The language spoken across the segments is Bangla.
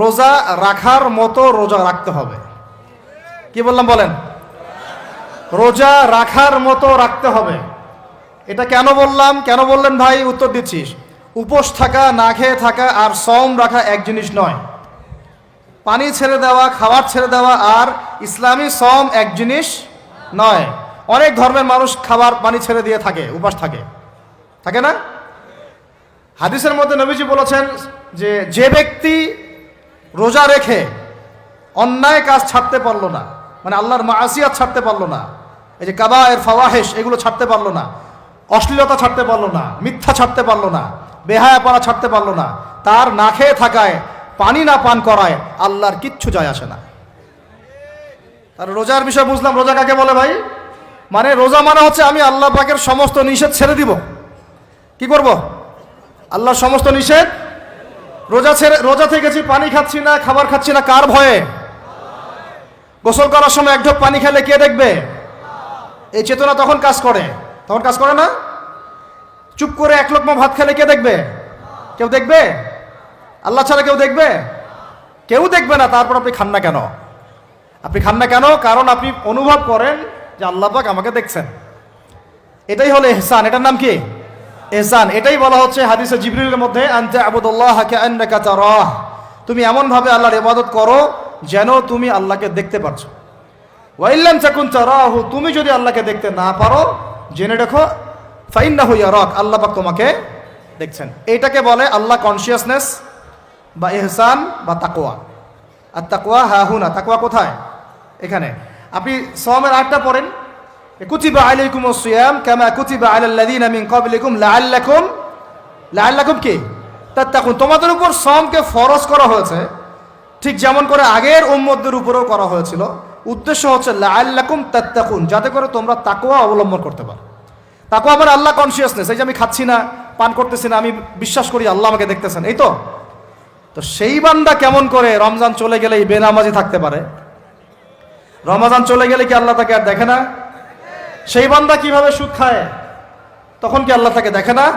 রোজা রাখার মতো রোজা রাখতে হবে। কি বললাম বলেন? রোজা রাখার মতো রাখতে হবে। এটা কেন বললাম? কেন বললেন ভাই? উত্তর দিচ্ছিস উপোস থাকা, না খেয়ে থাকা আর সম রাখা এক জিনিস নয়। পানি ছেড়ে দেওয়া, খাবার ছেড়ে দেওয়া আর ইসলামী সম এক জিনিস নয়। অনেক ধর্মের মানুষ খাবার, পানি ছেড়ে দিয়ে থাকে, উপাস থাকে। থাকে না? হাদিসের মধ্যে নবীজি বলেছেন যে যে ব্যক্তি রোজা রেখে অন্যায় কাজ ছাড়তে পারল না মানে আল্লাহর মাসিয়াত ছাড়তে পারল না, এই যে কাবা এর ফাওয়াহেস এগুলো ছাড়তে পারল না, অশ্লীলতা ছাড়তে পারল না, মিথ্যা ছাড়তে পারল না বেহায়াপাড়া ছাড়তে পারল না, তার না খেয়ে থাকায়, পানি না পান করায় আল্লাহর কিচ্ছু যায় আসে না। আর রোজার বিষয় বুঝলাম, রোজা কাকে বলে ভাই? মানে রোজা মানে হচ্ছে আমি আল্লাহ পাকের সমস্ত নিষেধ ছেড়ে দিব। কি করব? আল্লাহর সমস্ত নিষেধ রোজা ছেড়ে রোজা থেকে গেছি পানি খাচ্ছি না, খাবার খাচ্ছি না, কার ভয়ে? গোসল করার সময় এক ঢোক পানি খেলে কে দেখবে? এই চেতনা তখন কাজ করে। তখন কাজ করে না? চুপ করে এক লোকমা ভাত খেলে কে দেখবে? কেউ দেখবে? আল্লাহ ছাড়া কেউ দেখবে? কেউ দেখবে না, তারপর আপনি খান না কেন? আপনি খান না কেন? কারণ আপনি অনুভব করেন যে আল্লাহ পাক আমাকে দেখছেন। এটাই হলো এহসান। এটার নাম কি? এহসান, এটাই বলা হচ্ছে হাদিসে জিবরিলের মধ্যে, আনতে আবুদুল্লাহ কান্নাকা তারাহ। তুমি এমন ভাবে আল্লাহর ইবাদত করো যেন তুমি আল্লাহকে দেখতে পারছ। ওয়াইল্লাম চাকুন তারাহু, তুমি যদি আল্লাহকে দেখতে না পারো, জেনে দেখো ফাইন্না হইয়া রক আল্লাহ পাক তোমাকে দেখছেন। এইটাকে বলে আল্লাহ কনসিয়াসনেস বা এহসান বা তাকোয়া আর তাকোয়া হা হুনা তাকোয়া কোথায়? এখানে। আপনি সমের আটটা পড়েন কুতিবা আলাইকুম সিয়াম কামা কুতিবা আলাল্লাযিনা মিন ক্বাবলিকুম লাআল্লাকুম লাআল্লাকুম কি? তাত্তাকুন। তোমাদের উপর সমকে ফরজ করা হয়েছে, ঠিক যেমন করে আগের উম্মতদের উপরেও করা হয়েছিল। উদ্দেশ্য হচ্ছে লাআল্লাকুম তাত্তাকুন, যাতে করে তোমরা তাকওয়া অবলম্বন করতে পারো। তাকওয়া মানে আল্লাহ কনসিয়াসনেস এই যে আমি খাচ্ছি না, পান করতেছি না, আমি বিশ্বাস করি আল্লাহ আমাকে দেখতেছেন, এই তো? তো সেই বান্দা কেমন করে রমজান চলে গেলে এই বেনামাজি থাকতে পারে? রমজান চলে গেলে কি আল্লাহ তাকে আর দেখে না? সেই বান্দা কীভাবে সুদ খায়? তখন কি আল্লাহ তাকে দেখে না?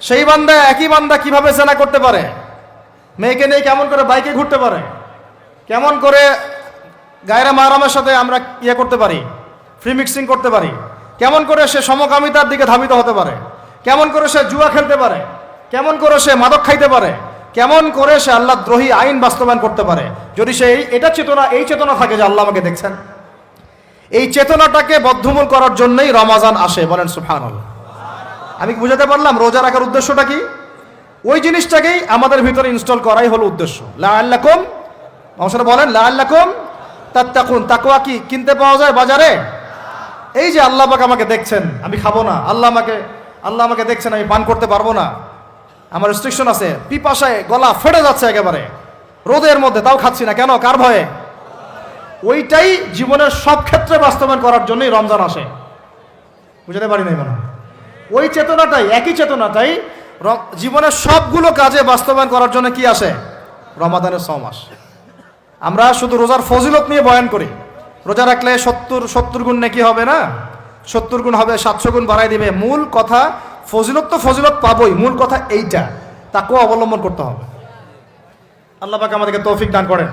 সেই বান্দা একই বান্দা কীভাবে সেনা করতে পারে? মেয়েকে নিয়ে কেমন করে বাইকে ঘুরতে পারে? কেমন করে গায়রা মারামের সাথে আমরা ইয়ে করতে পারি? ফ্রি মিক্সিং করতে পারি? কেমন করে সে সমকামিতার দিকে ধাবিত হতে পারে? কেমন করে সে জুয়া খেলতে পারে? কেমন করে সে মাদক খাইতে পারে? কেমন করে সে আল্লাহ দ্রোহী আইন বাস্তবায়ন করতে পারে? যদি সে এটা চেতনা এই চেতনা থাকে যে আল্লাহ আমাকে দেখছেন। এই চেতনাটাকে বদ্ধমূল করার জন্যই রমাজান আসে, বলেন সুফান আমি বুঝাতে পারলাম রোজা রাখার উদ্দেশ্যটা কি? ওই জিনিসটাকেই আমাদের ভিতরে ইনস্টল করাই হলো উদ্দেশ্য। লা আল্লাকুম মানুষরা বলেন লা আল্লাকুম তাত্তাকুন তাকুয়া কি? কিনতে পাওয়া যায় বাজারে? এই যে আল্লাহ পাক আমাকে দেখছেন, আমি খাব না। আল্লাহ আমাকে আল্লাহ আমাকে দেখছেন, আমি পান করতে পারব না। আমার রেস্ট্রিকশন আছে, পিপাসায় গলা ফেটে যাচ্ছে একেবারে। রোদের মধ্যে, তাও খাচ্ছি না। কেন? কার ভয়ে? ওইটাই জীবনের সব ক্ষেত্রে বাস্তবায়ন করার জন্যই রমজান আসে। বুঝতে পারি নাই মনে। ওই চেতনাটাই, একই চেতনাটাই জীবনের সবগুলো কাজে বাস্তবায়ন করার জন্য কি আসে? রমাদানের ছমাস আমরা শুধু রোজার ফজিলত নিয়ে বয়ান করি। রোজা রাখলে সত্তর সত্তর গুণ নাকি হবে না? সত্তর গুণ হবে, সাতশো গুণ বাড়াই দিবে। মূল কথা, ফজিলত তো ফজিলত পাবই, মূল কথা এইটা। তাকেও অবলম্বন করতে হবে। আল্লাহ পাক আমাদেরকে তৌফিক দান করেন।